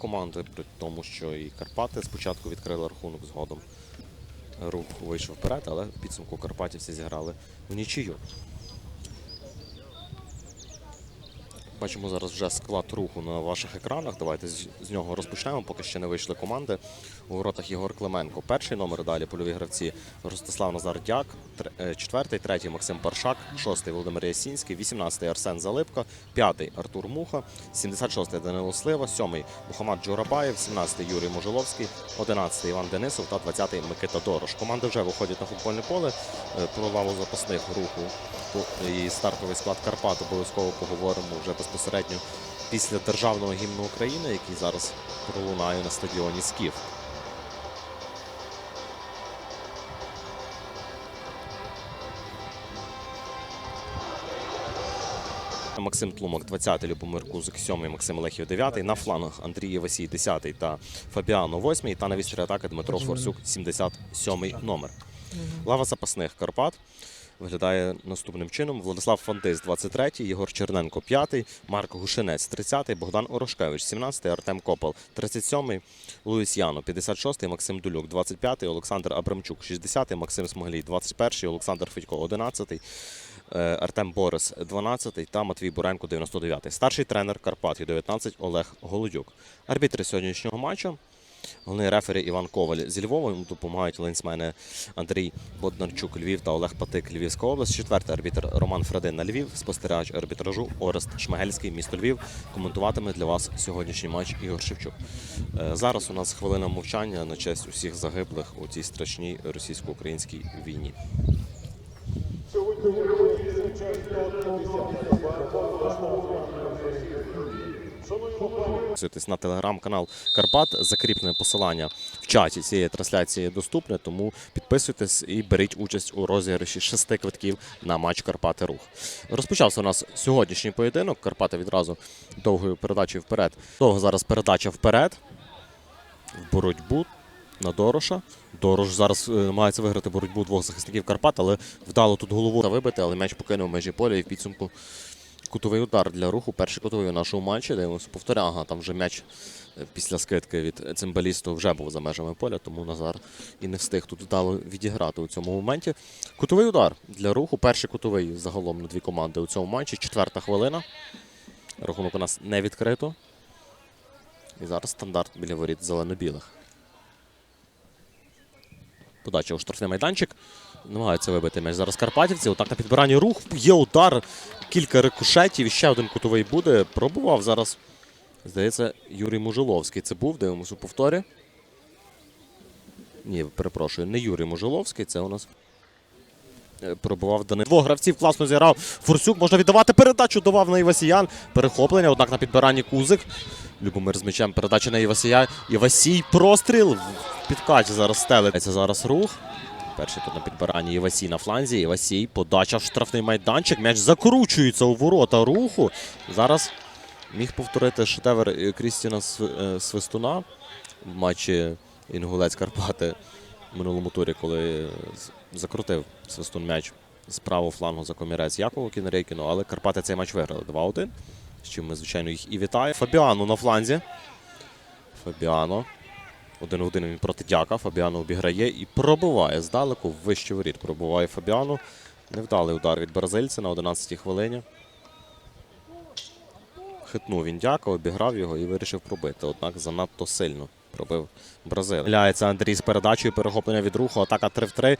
команди, при тому, що і Карпати спочатку відкрили рахунок згодом. Рух вийшов вперед, але в підсумку Карпатівці зіграли в нічию. Бачимо зараз вже склад руху на ваших екранах. Давайте з, нього розпочнемо, поки ще не вийшли команди. У воротах Єгор Клименко. Перший номер далі польові гравці Ростислав Назардяк, е, четвертий, третій Максим Паршак, шостий Володимир Ясінський, вісімнадцятий Арсен Залипка, п'ятий Артур Муха, 76-й Данило Слива, сьомий Мухаммад Джурабаєв, 17-й Юрій Можоловський, 11-й Іван Денисов та 20-й Микита Дорош. Команди вже виходять на футбольне поле. Е, запасних руху і стартовий склад Карпат обов'язково поговоримо вже безпосередньо після державного гімну України, який зараз пролунає на стадіоні Скіф. Максим Тлумак, 20-й, Любомир Кузик, 7-й, Максим Лехів, 9-й. На флангах Андрій Васій, 10-й та Фабіано, 8-й. Та на вістрі атаки Дмитро Форсюк, 77-й номер. Лава запасних Карпат виглядає наступним чином: Владислав Фантис, 23-й, Єгор Черненко, 5-й, Марк Гушинець, 30-й, Богдан Орошкевич, 17-й, Артем Копал, 37-й, Луїс Яно, 56-й, Максим Дулюк, 25-й, Олександр Абрамчук, 60-й, Максим Смоглій, 21-й, Олександр Федько, 11-й, е, Артем Борис, 12-й та Матвій Буренко, 99-й. Старший тренер Карпат, 19 Олег Голодюк. Арбітри сьогоднішнього матчу. Головний рефері Іван Коваль зі Львова. Йому допомагають линсмени Андрій Боднарчук, Львів та Олег Патик, Львівська область. Четвертий арбітр Роман Фредин на Львів. Спостерігач арбітражу Орест Шмигельський, місто Львів. Коментуватиме для вас сьогоднішній матч Ігор Шевчук. Е, Зараз у нас хвилина мовчання на честь усіх загиблих у цій страшній російсько-українській війні. Підписуйтесь на телеграм-канал Карпат. Закріплене посилання в чаті цієї трансляції доступне, тому підписуйтесь і беріть участь у розіграші шести квитків на матч Карпати Рух. Розпочався у нас сьогоднішній поєдинок. Карпати відразу довгою передачею вперед. Довго зараз передача вперед. В боротьбу на Дороша. Дорош зараз е, намагається виграти боротьбу двох захисників Карпат, але вдало тут голову вибити, але м'яч покинув межі поля і в підсумку кутовий удар для руху. Перший кутовий у нашому матчі. Дивимося повторя. Ага, там вже м'яч е, після скидки від цимбалісту вже був за межами поля, тому Назар і не встиг тут вдало відіграти у цьому моменті. Кутовий удар для руху. Перший кутовий загалом на дві команди у цьому матчі. Четверта хвилина. Рахунок у нас не відкрито. І зараз стандарт біля воріт зелено-білих. Подача у штрафний майданчик. Намагаються вибити м'яч зараз Карпатівці. Отак на підбиранні рух. Є удар, кілька рикошетів. Ще один кутовий буде. Пробував зараз. Здається, Юрій Мужиловський. Це був. Дивимося у повторі. Ні, перепрошую, не Юрій Мужиловський. Це у нас. е, Пробував Данило. Двох гравців класно зіграв. Форсюк можна віддавати передачу. Давав на Івасіян. Перехоплення. Однак на підбиранні Кузик. Любомир з м'ячем. Передача на Івасія. Івасій простріл. В підкаті зараз стелиться зараз рух. Перший тут на підбиранні Івасій на фланзі. Івасій. Подача в штрафний майданчик. М'яч закручується у ворота руху. Зараз міг повторити шедевр е, Крістіна е, Свистуна в матчі Інгулець Карпати в минулому турі, коли закрутив Свистун м'яч з правого флангу за комірець Якову Кінерейкіну, але Карпати цей матч виграли 2-1. З чим ми, звичайно, їх і вітаємо. Фабіану на фланзі. Фабіано. Один один він проти дяка. Фабіано обіграє і пробиває здалеку. Вище воріт пробиває Фабіану. Невдалий удар від бразильця на 11-й хвилині. Хитнув він дяка, обіграв його і вирішив пробити. Однак занадто сильно пробив Бразил. Ляється Андрій з передачею, перехоплення від руху, атака 3 в 3.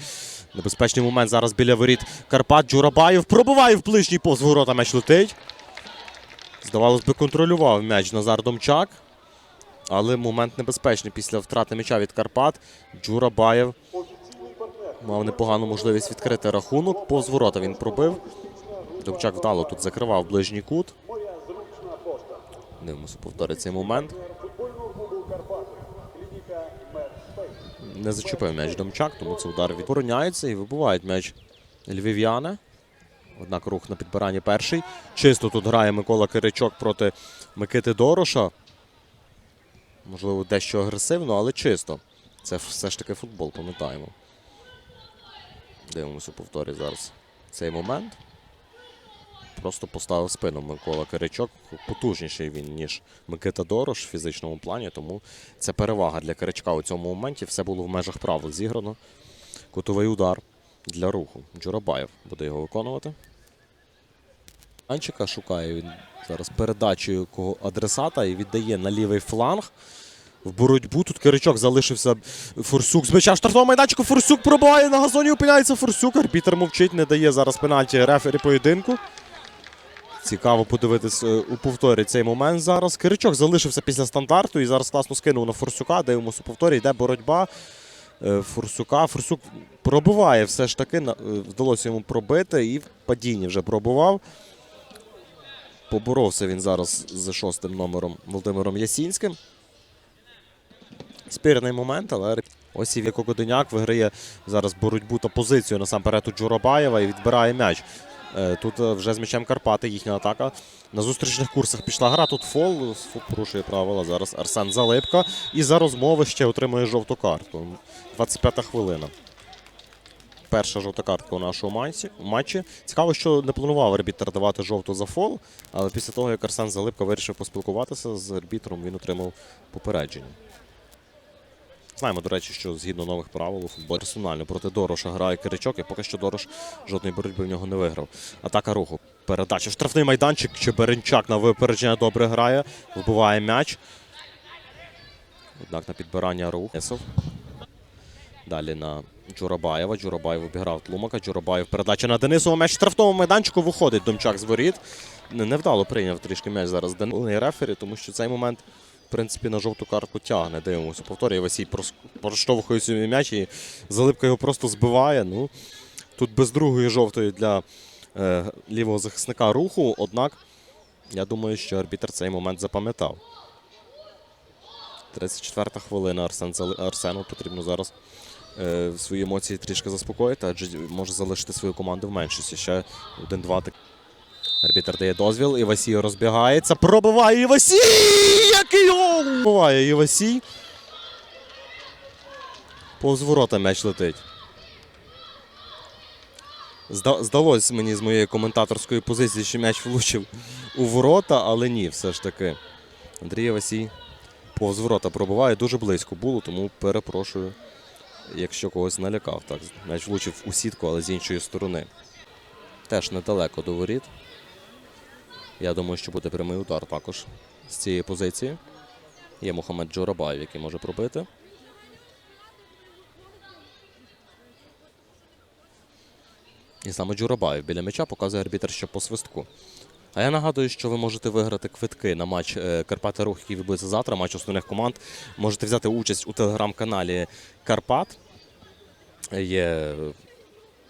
Небезпечний момент зараз біля воріт Карпат. Джурабаєв пробиває в ближній повз ворота м'яч летить. Здавалось би, контролював м'яч Назар Домчак. Але момент небезпечний після втрати м'яча від Карпат. Джурабаєв мав непогану можливість відкрити рахунок. Повз ворота він пробив. Домчак вдало тут закривав ближній кут. Дивимося, повторить цей момент. Не зачепив м'яч Домчак, тому це удар відбороняється і вибивають м'яч львів'яни. Однак рух на підбиранні перший. Чисто тут грає Микола Киричок проти Микити Дороша. Можливо, дещо агресивно, але чисто. Це все ж таки футбол, пам'ятаємо. Дивимося у повторі зараз цей момент. просто поставив спину Микола Киричок. Потужніший він, ніж Микита Дорош в фізичному плані, тому це перевага для Киричка у цьому моменті. Все було в межах правил зіграно. Кутовий удар для руху. Джурабаєв буде його виконувати. Анчика шукає він зараз передачею адресата і віддає на лівий фланг. В боротьбу тут Киричок залишився Форсюк з м'яча в штрафному майданчику. Форсюк пробиває на газоні, опиняється Форсюк. Арбітер мовчить, не дає зараз пенальті рефері поєдинку. Цікаво подивитись е, у повторі цей момент зараз. Киричок залишився після стандарту і зараз класно скинув на Форсюка. Дивимося у повторі, йде боротьба. Е, Форсюка. Форсюк пробиває все ж таки. е, Вдалося йому пробити і в падінні вже пробував. Поборовся він зараз з шостим номером Володимиром Ясінським. Спірний момент, але ось і Віко виграє зараз боротьбу та позицію насамперед у Джурабаєва і відбирає м'яч. Е, Тут е, вже з м'ячем Карпати їхня атака. На зустрічних курсах пішла гра. Тут фол, порушує правила. Зараз Арсен Залипка. І за розмови ще отримує жовту картку. 25-та хвилина. Перша жовта картка у нашому матчі. Цікаво, що не планував арбітр давати жовту за фол, але після того, як Арсен Залипка вирішив поспілкуватися з арбітром, він отримав попередження. Знаємо, до речі, що згідно нових правил персонально проти Дороша грає Киричок, і поки що Дорош жодної боротьби в нього не виграв. Атака руху. Передача. Штрафний майданчик. Чеберенчак на випередження добре грає. Вбиває м'яч. Однак на підбирання рух. Далі на Джурабаєва. Джурабаєв обіграв Тлумака. Джурабаєв передача на Денисова. М'яч штрафному майданчику виходить Домчак з воріт. Невдало прийняв трішки м'яч зараз Денис рефері, тому що цей момент, принципі, на жовту картку тягне. Дивимося. Повторює Васій проштовхує собі м'яч і Залипка його просто збиває. Ну, тут без другої жовтої для е, лівого захисника руху. Однак, я думаю, що арбітр цей момент запам'ятав. 34-та хвилина Арсен, Арсену потрібно зараз е, свої емоції трішки заспокоїти, адже може залишити свою команду в меншості. Ще один-два. так- Арбітер дає дозвіл, Івасій розбігається, пробиває Івасій! Який гол! Пробиває Івасій. Повз ворота м'яч летить. Зда- Здалось мені з моєї коментаторської позиції, що м'яч влучив у ворота, але ні, все ж таки. Андрій Васій повз ворота пробиває дуже близько було, тому перепрошую, якщо когось налякав. Так, м'яч влучив у сітку, але з іншої сторони. Теж недалеко до воріт. Я думаю, що буде прямий удар також з цієї позиції. Є Мохамед Джорабаєв, який може пробити. І саме Джурабаєв біля м'яча показує арбітр, що по свистку. А я нагадую, що ви можете виграти квитки на матч е, Карпати Рух, який відбудеться завтра, матч основних команд. Можете взяти участь у телеграм-каналі Карпат. Є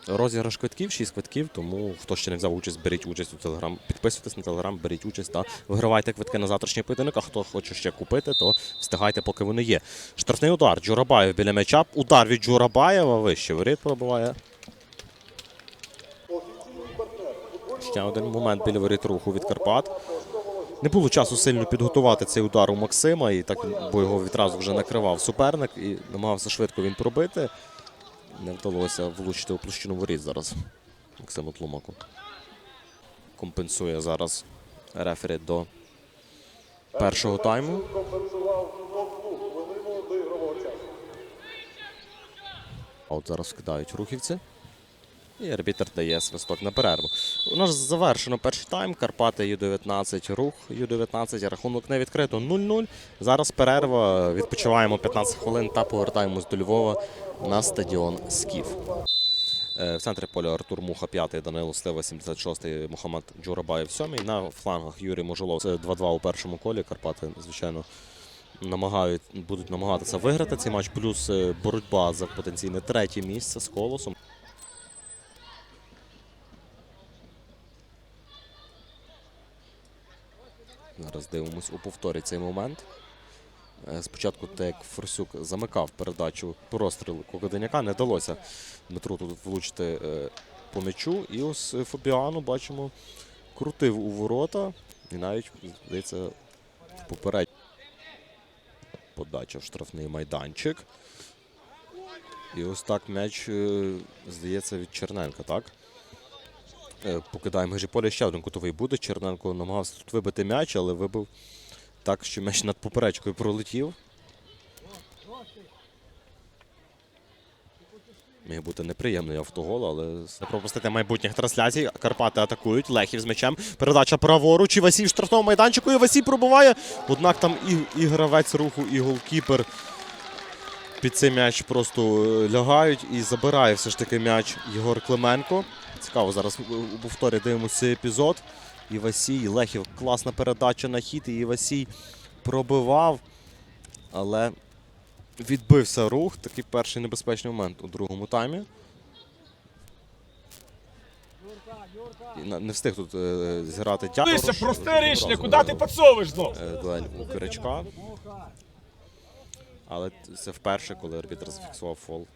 розіграш квитків, 6 квитків, тому хто ще не взяв участь, беріть участь у телеграм. Підписуйтесь на телеграм, беріть участь та вигравайте квитки на завтрашній поєдинок. А хто хоче ще купити, то встигайте, поки вони є. Штрафний удар. Джурабаєв біля м'яча. Удар від Джурабаєва. Вище воріт пробиває. Ще один момент біля воріт руху від Карпат. Не було часу сильно підготувати цей удар у Максима, і так, бо його відразу вже накривав суперник і намагався швидко він пробити. Не вдалося влучити у площину воріт зараз Максиму Тлумаку. Компенсує зараз рефері до першого тайму. А от зараз кидають рухівці. І арбітр дає свисток на перерву. У нас завершено перший тайм. Карпати Ю-19, рух Ю-19. Рахунок не відкрито 0-0. Зараз перерва. Відпочиваємо 15 хвилин та повертаємось до Львова на стадіон Скіф. Е, В центрі поля Артур Муха 5, Данило Слива 76, Мухаммад Джурабаєв 7. На флангах Юрій Можолов Це 2-2 у першому колі. Карпати, звичайно, намагають, будуть намагатися виграти цей матч. Плюс е, боротьба за потенційне третє місце з колосом. Зараз дивимось у повторі цей момент. Е, Спочатку, так як Форсюк замикав передачу по розстрілу Кокоденяка, не вдалося Дмитру тут влучити е, по м'ячу. І ось Фабіану бачимо, крутив у ворота і навіть, здається, попередньо подача в штрафний майданчик. І ось так м'яч, е, здається, від Черненка, так? Е, Покидає межі поля ще один кутовий буде. Черненко намагався тут вибити м'яч, але вибив так, що м'яч над поперечкою пролетів. Міг бути неприємний автогол, але не пропустити майбутніх трансляцій. Карпати атакують. Лехів з м'ячем. Передача праворуч. І Васій в штрафному майданчику. І Васій пробуває. Однак там і, і гравець руху, і голкіпер під цей м'яч просто е, лягають і забирає все ж таки м'яч Єгор Клименко. Цікаво, зараз у- повторі дивимося цей епізод. І Васій, Лехів, класна передача на хід. І Васій пробивав, але відбився рух. Такий перший небезпечний момент у другому таймі. Не встиг тут е, зіграти. Дивися, просте рішення, куди ти підсовуєш знов? Е, дуель у Киричка. Але це вперше, коли арбітр зафіксував фол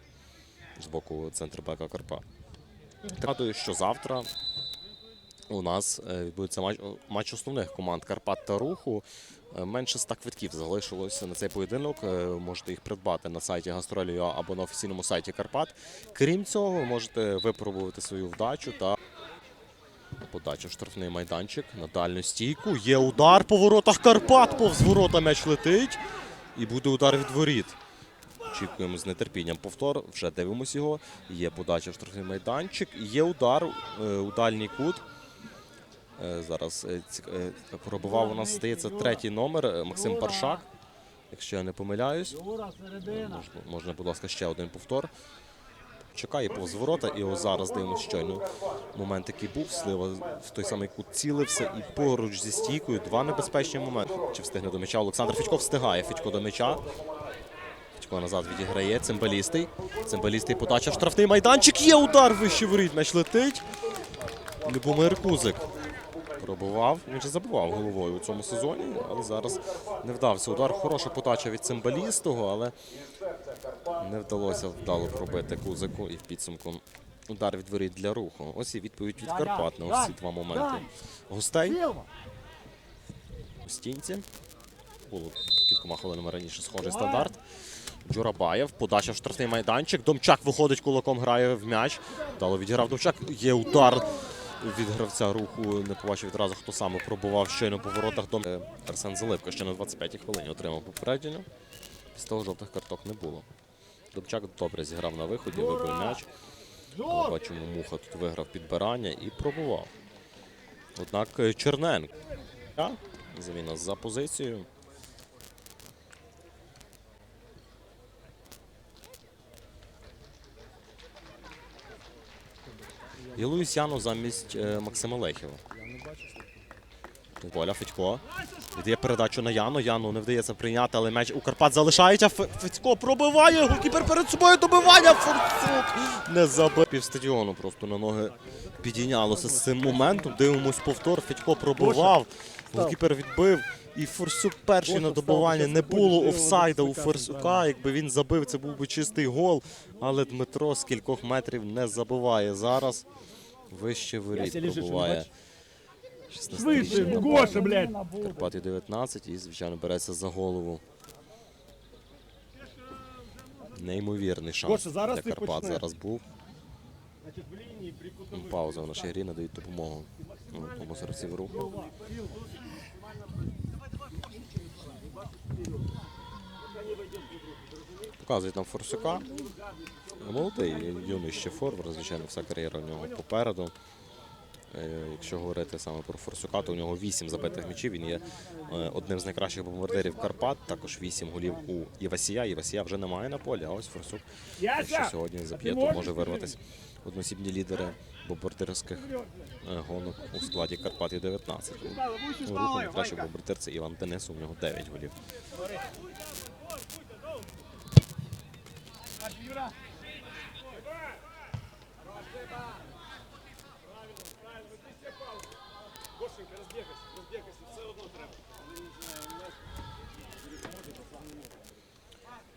з боку центрбека Карпа. Нагадую, що завтра у нас е, відбудеться матч, матч основних команд Карпат та Руху. Е, Менше 100 квитків залишилося на цей поєдинок. Е, Можете їх придбати на сайті Гастролію або на офіційному сайті Карпат. Крім цього, ви можете випробувати свою вдачу та Подача в штрафний майданчик на дальню стійку. Є удар по воротах Карпат. Повз ворота м'яч летить. І буде удар від воріт. Очікуємо з нетерпінням повтор. Вже дивимося його. Є подача в штрафний майданчик. Є удар е, у дальній кут. Е, Зараз е, пробивав у нас, здається, третій номер Максим Паршак. Якщо я не помиляюсь. Можна, можна, будь ласка, ще один повтор. Чекає повз ворота, і ось зараз дивимося щойно. Момент, який був, слива в той самий кут цілився, і поруч зі стійкою два небезпечні моменти. Чи встигне до м'яча? Олександр Федько встигає. Федько до м'яча. Федько назад відіграє. Цимбалістий. Цимбалістий подача в штрафний майданчик. Є удар вище воріт. М'яч летить. Любомир Кузик. Пробував. Він же забував головою у цьому сезоні, але зараз не вдався удар. Хороша подача від цимбалістого, але не вдалося вдало пробити кузику і в підсумку удар від воріт для руху. Ось і відповідь від Карпат на ось ці два моменти. Гостей у стінці. Було кількома хвилинами раніше схожий стандарт. Джурабаєв, подача в штрафний майданчик. Домчак виходить кулаком, грає в м'яч. Вдало відіграв Домчак. Є удар від гравця руху. Не побачив відразу, хто саме пробував щойно по воротах. Дом... Е, Арсен Заливко ще на 25-й хвилині отримав попередження. Після того жовтих карток не було. Домчак добре зіграв на виході, вибив м'яч. Але бачимо, Муха тут виграв підбирання і пробував. Однак е, Черненко. Заміна за позицією. І Луїс Яну замість е, Максима Лехіва. Поля Федько. Віддає передачу на Яну. Яну не вдається прийняти, але м'яч у Карпат залишається. Федько пробиває. Голкіпер перед собою добивання. Форсук не забив. Півстадіону просто на ноги підійнялося з цим моментом. Дивимось повтор. Федько пробивав. Голкіпер відбив. І Форсюк перший на добивання. Не було офсайда у Форсюка. Якби він забив, це був би чистий гол. Але Дмитро з кількох метрів не забиває зараз. Вище воріт пробуває. 16-річний Гоша, блядь. Карпати 19 і, звичайно, береться за голову. Неймовірний шанс Гоша, зараз для Карпат зараз був. Пауза в нашій грі надають допомогу ну, тому руху. Показують нам Форсюка. Молодий, юний ще форвард, звичайно, вся кар'єра в нього попереду. Е, Якщо говорити саме про Форсюка, то у нього 8 забитих м'ячів. Він є е, одним з найкращих бомбардирів Карпат. Також 8 голів у Івасія. Івасія вже немає на полі, а ось Форсюк, якщо сьогодні заб'є, то може вирватися односібні лідери бомбардирських е, гонок у складі Карпат 19. У руху найкращий бомбардир це Іван Денис, у нього 9 голів.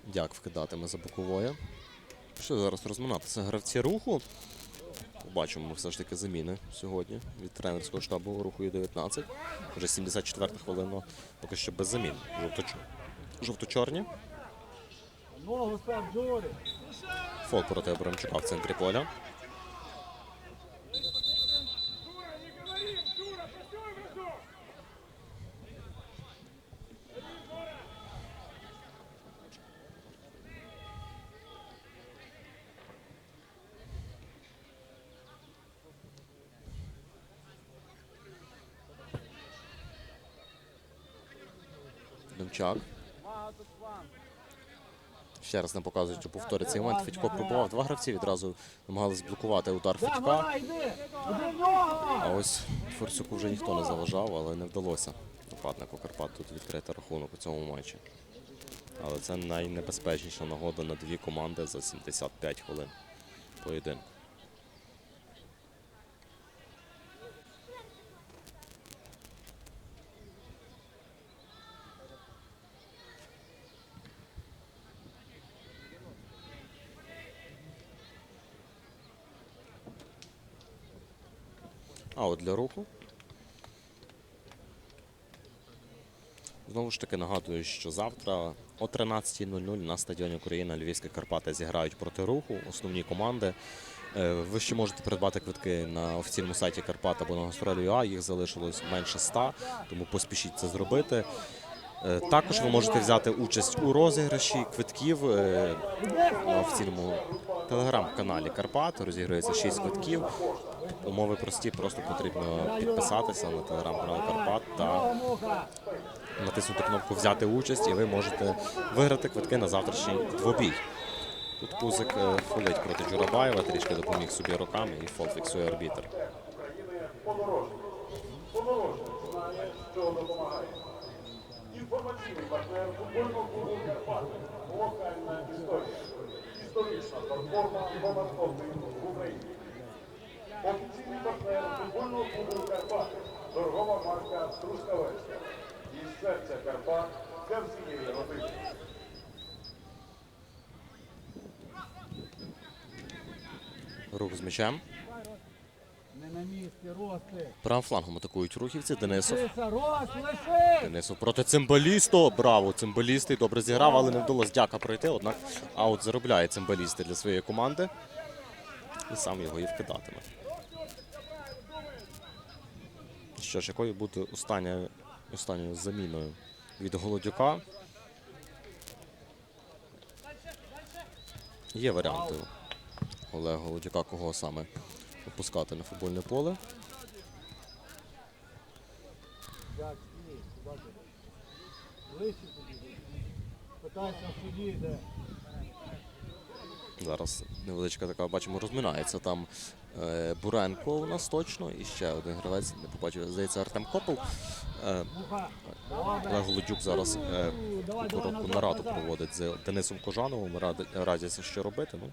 Дяк вкидатиме за боковою. Що зараз розминатися гравці руху. Побачимо ми все ж таки заміни сьогодні від тренерського штабу руху Ю-19. Вже 74 хвилина, поки що без замін. Жовто- Жовто-чорні. Фол проти Абрамчука в центрі поля. Демчак. Ще раз не показують, що повторить цей момент. Федько пробував. Два гравці відразу намагалися блокувати удар Федька. А ось Форсюку вже ніхто не заважав, але не вдалося нападнику Карпат тут відкрити рахунок у цьому матчі. Але це найнебезпечніша нагода на дві команди за 75 хвилин поєдинку. Для руху. Знову ж таки нагадую, що завтра о 13.00 на стадіоні Україна Львівські Карпати зіграють проти руху. Основні команди. Е, Ви ще можете придбати квитки на офіційному сайті Карпат або на гастролі ЮА. Їх залишилось менше 100, тому поспішіть це зробити. Е, Також ви можете взяти участь у розіграші квитків е, на офіційному телеграм-каналі Карпат. Розігрується 6 квитків. Умови прості, просто потрібно підписатися на телеграм-канал Карпат та натиснути кнопку Взяти участь, і ви можете виграти квитки на завтрашній двобій. Тут Кузик е, фолить проти Джурабаєва, трішки допоміг собі руками і фол фіксує допомагає. Інформаційний партнер футбольного клубу Карпати. Локальна історія. Історична платформа номер один в Україні. Офіційний партнер футбольного клубу Карпати. Торгова марка Трускавецька. Із серця Карпат для всієї родини. Рух з м'ячем. Не на місці, рости! Правим флангом атакують рухівці. Денисов. Денисов проти цимбалісто. Браво! Цимбалісти добре зіграв, але не вдалося дяка пройти. Однак аут заробляє цимбалісти для своєї команди. І сам його і вкидатиме. Що ж, якою буде остання, останньою заміною від Голодюка? Є варіанти Олега Голодюка, кого саме опускати на футбольне поле. Зараз невеличка така, бачимо, розминається там е, Буренко у нас точно. І ще один гравець, не побачив, здається, Артем Копел. Е, Олег Голодюк зараз е, коротку нараду проводить з Денисом Кожановим. Радяться, що робити. Ну,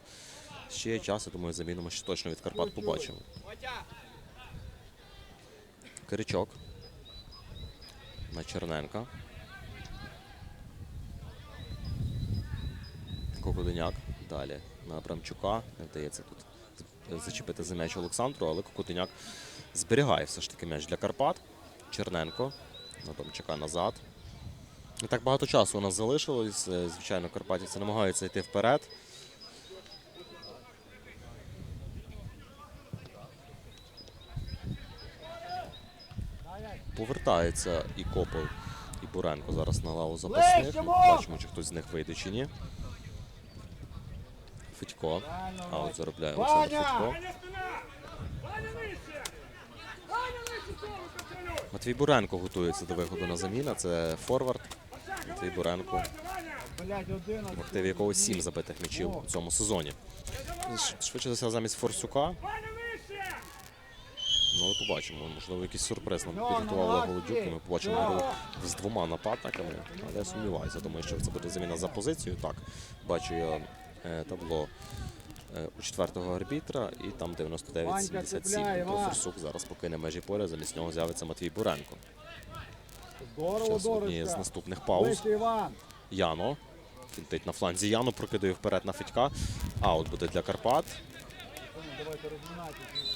ще є час, я думаю, заміну ми ще точно від Карпат побачимо. Киричок. На Черненка. Кокоденяк. Далі на Абрамчука. Не вдається тут зачепити за м'яч Олександру, але Кокоденяк зберігає все ж таки м'яч для Карпат. Черненко. На Абрамчука назад. Не так багато часу у нас залишилось. Е, Звичайно, карпатівці намагаються йти вперед. Повертається і Копел, і Буренко зараз на лаву запасних. Бачимо, чи хтось з них вийде чи ні. Федько. А от заробляє Олександр Федько. Матвій Буренко готується до виходу на заміну. Це форвард. Матвій Буренко, в активі якого сім забитих м'ячів у цьому сезоні. Швидше за все замість Форсюка. Ну, але побачимо. Можливо, якийсь сюрприз нам підготував Голодюк, і ми побачимо гру з двома нападниками. Але я сумніваюся. Думаю, що це буде заміна за позицію. Так, бачу я е, табло е, у четвертого арбітра, і там 99-77. цепляє, Дмитро Іван. Форсук зараз покине межі поля, замість нього з'явиться Матвій Буренко. Зараз однієї з наступних пауз. Яно. Фінтить на фланзі Яно, прокидає вперед на Федька. Аут буде для Карпат. Давайте розминайтесь.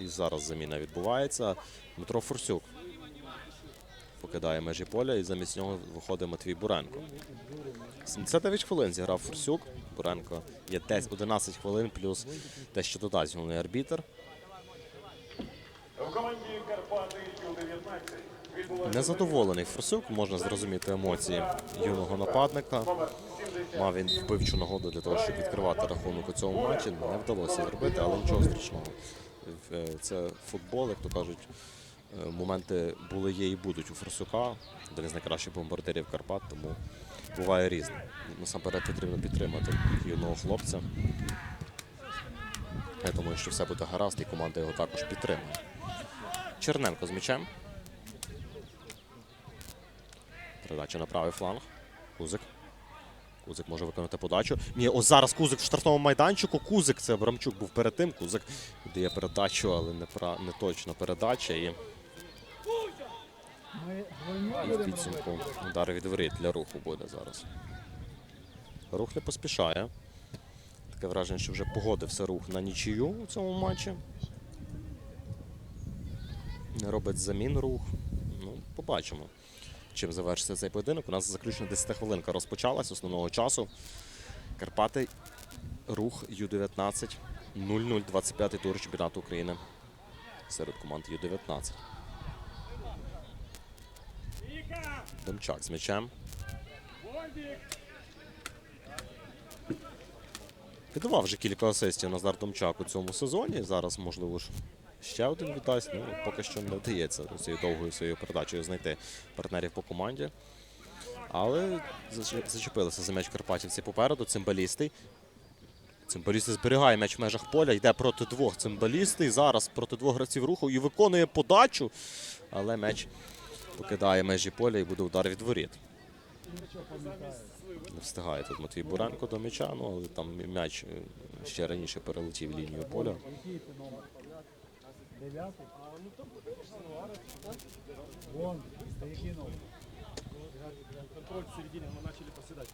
І зараз заміна відбувається. Дмитро Форсюк покидає межі поля і замість нього виходить Матвій Буренко. 79 хвилин зіграв Форсюк. Буренко є десь 11 хвилин, плюс те, що додасть головний Ю-19 Незадоволений Форсюк, можна зрозуміти емоції юного нападника. Мав він вбивчу нагоду для того, щоб відкривати рахунок у цьому матчі. Не вдалося зробити, але нічого страшного. Е, Це футбол, як то кажуть. Е, Моменти були, є і будуть у Форсюка, один з найкращих бомбардирів Карпат, тому буває різне. Насамперед потрібно підтримати юного хлопця. Я думаю, що все буде гаразд, і команда його також підтримує. Черненко з м'ячем. Передача на правий фланг. Кузик. Кузик може виконати подачу. Ні, ось зараз Кузик в штрафному майданчику. Кузик, це Абрамчук був перед тим. Кузик дає передачу, але не, пра... не точна передача. І, і в підсумку удар від воріт для руху буде зараз. Рух не поспішає. Таке враження, що вже погодився рух на нічию у цьому матчі. Не робить замін рух. Ну, побачимо, чим завершиться цей поєдинок. У нас заключна 10 хвилинка розпочалась основного часу. Карпати, рух Ю-19, 0-0, 25-й тур чемпіонату України серед команд Ю-19. Демчак з м'ячем. Віддавав вже кілька асистів Назар Домчак у цьому сезоні. Зараз, можливо, ж ще один віддасть. Ну, поки що не вдається цією довгою своєю передачею знайти партнерів по команді. Але зачепилися за м'яч карпатівці попереду. Цимбалісти. Цимбалісти зберігає м'яч в межах поля, йде проти двох цимбалістів. Зараз проти двох гравців руху і виконує подачу. Але м'яч покидає межі поля і буде удар від воріт. Не встигає тут Матвій Буренко до м'яча, ну але там м'яч ще раніше перелетів лінію поля. Який це номер? Дев'ятий? Вон, ти номер? Контроль в середине, мы начали зараз.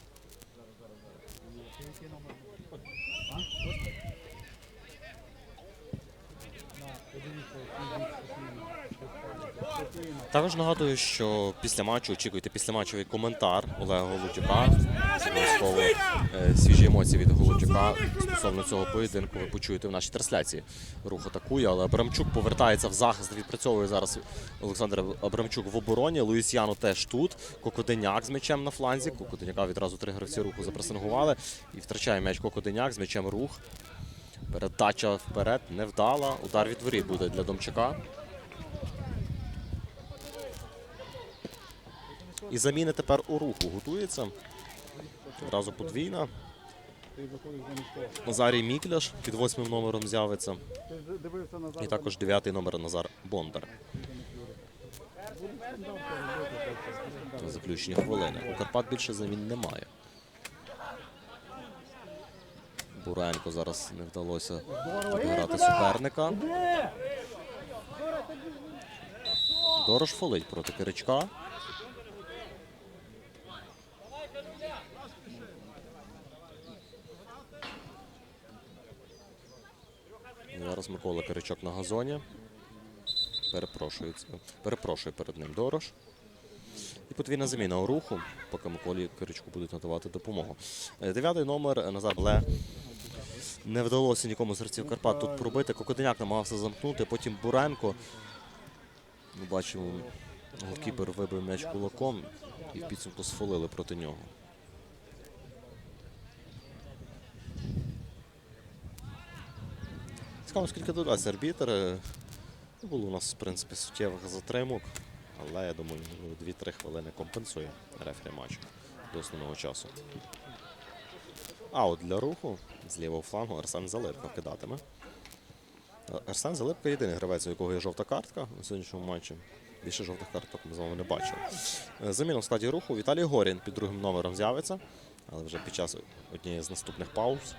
Це який номер? А? На, подивіться. Спокійно. Також нагадую, що після матчу очікуйте післяматчевий коментар Олега Голубчука. Обов'язково е, свіжі емоції від Голубчука стосовно цього поєдинку ви почуєте в нашій трансляції. Рух атакує, але Абрамчук повертається в захист. Відпрацьовує зараз Олександр Абрамчук в обороні. Луїсяно теж тут. Кокоденяк з м'ячем на фланзі. Кокоденяка відразу три гравці руху запресингували. І втрачає м'яч Кокоденяк з м'ячем рух. Передача вперед невдала. Удар від воріт буде для Домчака. І заміни тепер у руху готується. Одразу подвійна. Назарій Мікляш під восьмим номером з'явиться. І також дев'ятий номер Назар Бондар. На заключні хвилини. У Карпат більше замін немає. Буренко зараз не вдалося обіграти суперника. Дорож фолить проти Киричка. Зараз Микола Киричок на газоні. Перепрошую, перепрошую перед ним Дорош. І подвійна заміна у руху, поки Миколі Киричку будуть надавати допомогу. Е, Дев'ятий номер Назар Бле. Не вдалося нікому з гравців Карпат тут пробити. Кокоденяк намагався замкнути, потім Буренко. Ми бачимо, голкіпер вибив м'яч кулаком і в підсумку сфолили проти нього. Цікаво, скільки додасть арбітр. Е, Не було у нас, в принципі, суттєвих затримок, але я думаю, ну, 2-3 хвилини компенсує рефері матчу до основного часу. А от для руху з лівого флангу Арсен Залипка кидатиме. Е, Арсен Залипка єдиний гравець, у якого є жовта картка у сьогоднішньому матчі. Більше жовтих карток ми з вами не бачили. Е, Заміна в складі руху Віталій Горін під другим номером з'явиться, але вже під час однієї з наступних пауз.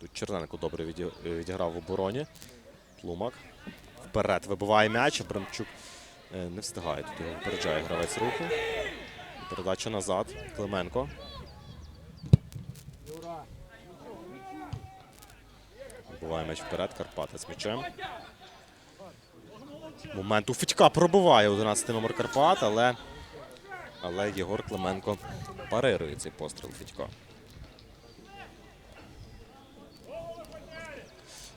Тут Черненко добре відіграв в обороні. Тлумак. Вперед вибиває м'яч. Абрамчук е, не встигає. Тут його випереджає гравець руху. Передача назад. Клименко. Вибиває м'яч вперед. Карпати з м'ячем. Момент у Федька пробиває 11 номер Карпат, але, але Єгор Клименко парирує цей постріл Федька.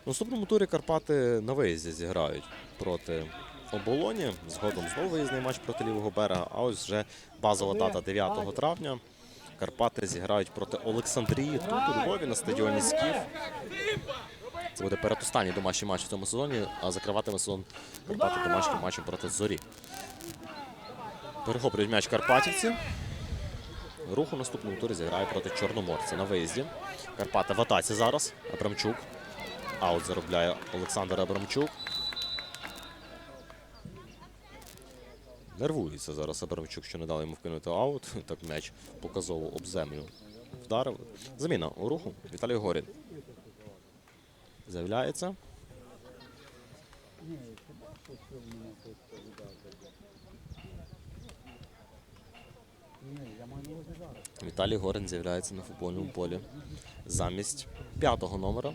В наступному турі Карпати на виїзді зіграють проти оболоні. Згодом знову виїзний матч проти лівого берега. А ось вже базова дата 9 травня. Карпати зіграють проти Олександрії тут у Львові на стадіоні Скіф. Це буде передостанній домашній матч в цьому сезоні, а закриватиме сезон Карпати домашнім матчем проти зорі. Перехоплюють м'яч Карпатівці. Рух у наступному турі зіграє проти Чорноморця на виїзді. Карпати в атаці зараз. Абрамчук. Аут заробляє Олександр Абрамчук. Нервується зараз Абрамчук, що не дали йому вкинути аут. Так м'яч показово об землю вдарив. Заміна у руху. Віталій Горін. З'являється. Віталій Горин з'являється на футбольному полі замість п'ятого номера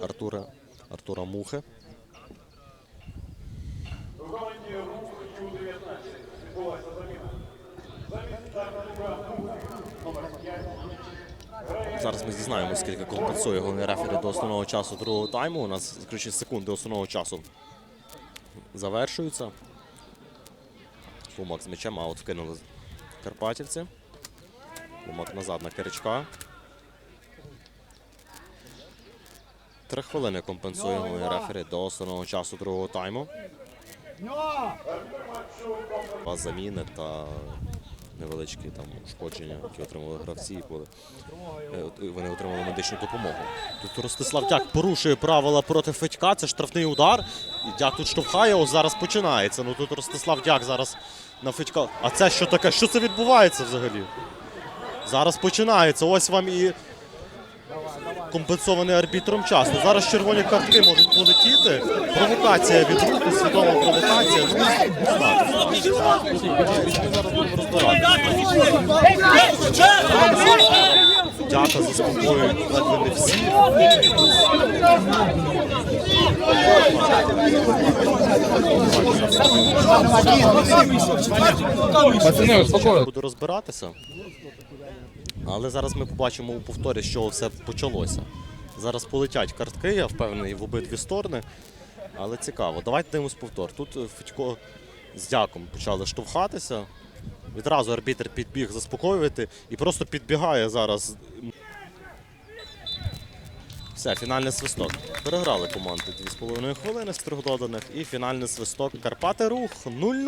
Артура, Артура Мухи. У команді рух Ю-19 відбулася заміна. Замість Артура Мухи, номер 5, Зараз ми дізнаємося, скільки компенсує головний рефері до основного часу другого тайму. У нас ключі секунди основного часу завершуються. Лумак з м'ячем, аут вкинули карпатівці. Лумак назад на Киричка. Три хвилини компенсує головний рефері до основного часу другого тайму. Два заміни та невеличкі там ушкодження, які отримали гравці, е, вони отримали медичну допомогу. Тут Ростислав Дяк порушує правила проти Федька. Це штрафний удар. І Дяк тут штовхає. Ось зараз починається. Ну тут Ростислав Дяк зараз на Федька. А це що таке? Що це відбувається взагалі? Зараз починається. Ось вам і компенсований арбітром час. Ну, зараз червоні картки можуть полетіти. Провокація від руху, свідома провокація. Ну. Дяка заспокоюють ледве не всі. Пацани, успокоїтесь. Буду розбиратися. Але зараз ми побачимо у повторі, чого все почалося. Зараз полетять картки, я впевнений, в обидві сторони. Але цікаво. Давайте дивимось повтор. Тут е, Федько з дяком почали штовхатися. Відразу арбітр підбіг заспокоювати і просто підбігає зараз. Все, фінальний свисток. Переграли команди 2,5 хвилини з трьох доданих. І фінальний свисток Карпати рух 0-0.